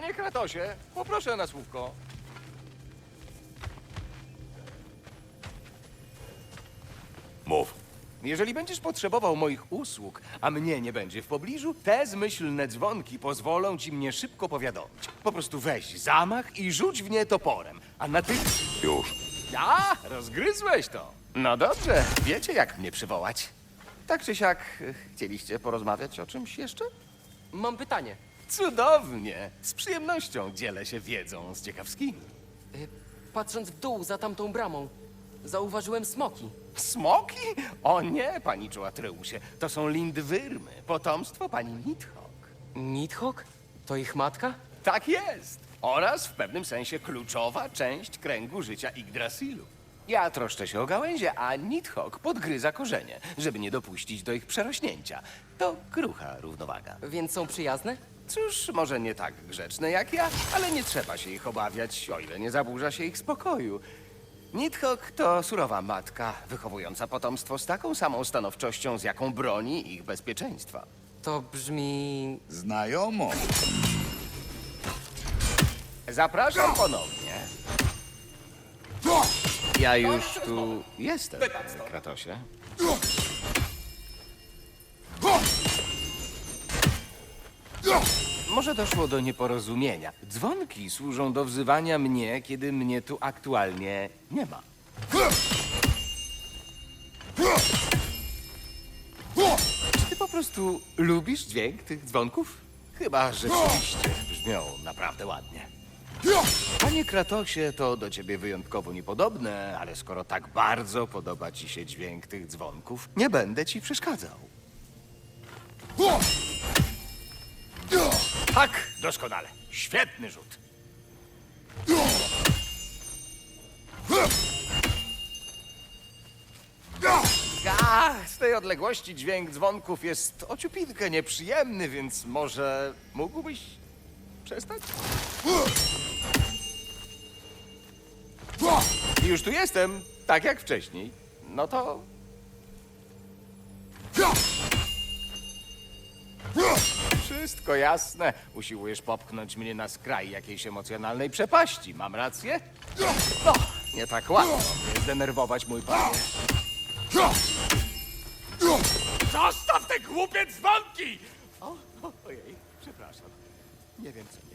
Panie Kratosie, poproszę na słówko. Mów. Jeżeli będziesz potrzebował moich usług, a mnie nie będzie w pobliżu, te zmyślne dzwonki pozwolą ci mnie szybko powiadomić. Po prostu weź zamach i rzuć w nie toporem, a na tych... Już. A, rozgryzłeś to. No dobrze, wiecie jak mnie przywołać. Tak czy siak, chcieliście porozmawiać o czymś jeszcze? Mam pytanie. Cudownie. Z przyjemnością dzielę się wiedzą z ciekawskimi. Y, Patrząc w dół za tamtą bramą, zauważyłem smoki. Smoki? O nie, paniczu Atreusie. To są lindwyrmy, potomstwo pani Nidhogg. Nidhogg? To ich matka? Tak jest. Oraz w pewnym sensie kluczowa część kręgu życia Yggdrasilu. Ja troszczę się o gałęzie, a Nidhogg podgryza korzenie, żeby nie dopuścić do ich przerośnięcia. To krucha równowaga. Więc są przyjazne? Cóż, może nie tak grzeczne jak ja, ale nie trzeba się ich obawiać, o ile nie zaburza się ich spokoju. Nidhogg to surowa matka, wychowująca potomstwo z taką samą stanowczością, z jaką broni ich bezpieczeństwa. To brzmi... Znajomo. Zapraszam ponownie. Ja już tu jestem, Kratosie. Może doszło do nieporozumienia. Dzwonki służą do wzywania mnie, kiedy mnie tu aktualnie nie ma. Czy ty po prostu lubisz dźwięk tych dzwonków? Chyba rzeczywiście brzmią naprawdę ładnie. Panie Kratosie, to do ciebie wyjątkowo niepodobne, ale skoro tak bardzo podoba ci się dźwięk tych dzwonków, nie będę ci przeszkadzał. Tak, doskonale. Świetny rzut. A, z tej odległości dźwięk dzwonków jest ociupinkę nieprzyjemny, więc może mógłbyś przestać? Już tu jestem, tak jak wcześniej. No to... Wszystko jasne. Usiłujesz popchnąć mnie na skraj jakiejś emocjonalnej przepaści. Mam rację? No, nie tak łatwo mnie zdenerwować, mój panie. Zostaw te głupie dzwonki! O. Nie wiem, co